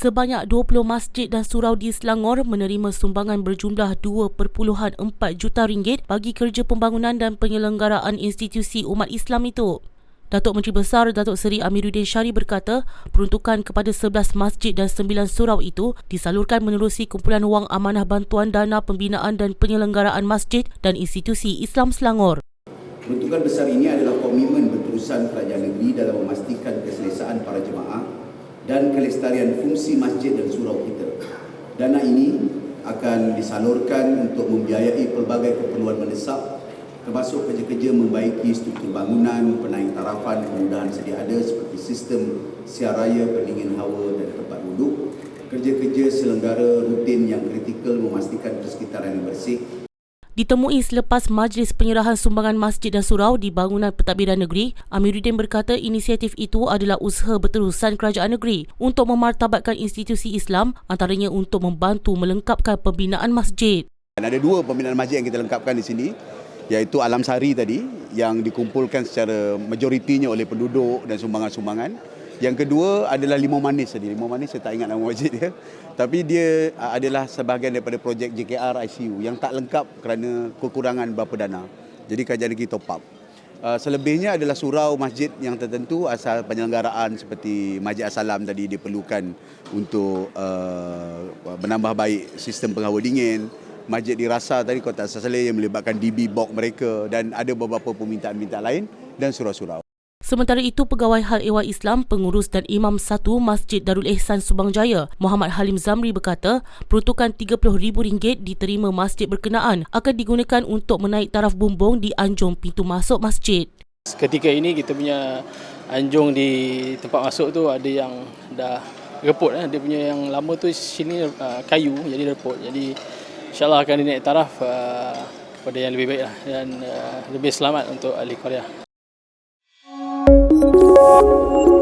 sebanyak 20 masjid dan surau di Selangor menerima sumbangan berjumlah 2.4 juta ringgit bagi kerja pembangunan dan penyelenggaraan institusi umat Islam itu. Datuk Menteri Besar Datuk Seri Amiruddin Syari berkata, peruntukan kepada 11 masjid dan 9 surau itu disalurkan menerusi kumpulan wang amanah bantuan dana pembinaan dan penyelenggaraan masjid dan institusi Islam Selangor. Peruntukan besar ini adalah komitmen berterusan kerajaan negeri dalam memastikan keselesaan para jemaah dan kelestarian fungsi masjid dan surau kita. Dana ini akan disalurkan untuk membiayai pelbagai keperluan mendesak termasuk kerja-kerja membaiki struktur bangunan, penaik tarafan, kemudahan sedia ada seperti sistem siar raya, pendingin hawa dan tempat duduk, kerja-kerja selenggara rutin yang kritikal memastikan persekitaran yang bersih, Ditemui selepas majlis penyerahan sumbangan masjid dan surau di bangunan pentadbiran negeri, Amiruddin berkata inisiatif itu adalah usaha berterusan kerajaan negeri untuk memartabatkan institusi Islam antaranya untuk membantu melengkapkan pembinaan masjid. Ada dua pembinaan masjid yang kita lengkapkan di sini iaitu Alam Sari tadi yang dikumpulkan secara majoritinya oleh penduduk dan sumbangan-sumbangan. Yang kedua adalah Limau Manis tadi. Limau Manis saya tak ingat nama masjid dia. Tapi dia uh, adalah sebahagian daripada projek JKR ICU yang tak lengkap kerana kekurangan berapa dana. Jadi kerajaan negeri top up. Uh, selebihnya adalah surau masjid yang tertentu asal penyelenggaraan seperti Masjid Assalam tadi diperlukan untuk uh, menambah baik sistem penghawa dingin, masjid dirasa tadi Kota Sasaleh yang melibatkan DB box mereka dan ada beberapa permintaan-permintaan lain dan surau-surau. Sementara itu, Pegawai Hal Ehwal Islam, Pengurus dan Imam Satu Masjid Darul Ehsan Subang Jaya, Muhammad Halim Zamri berkata, peruntukan RM30,000 diterima masjid berkenaan akan digunakan untuk menaik taraf bumbung di anjung pintu masuk masjid. Ketika ini kita punya anjung di tempat masuk tu ada yang dah reput eh. dia punya yang lama tu sini uh, kayu jadi reput jadi insyaallah akan dinaik taraf uh, kepada yang lebih baik lah dan uh, lebih selamat untuk ahli Korea. Música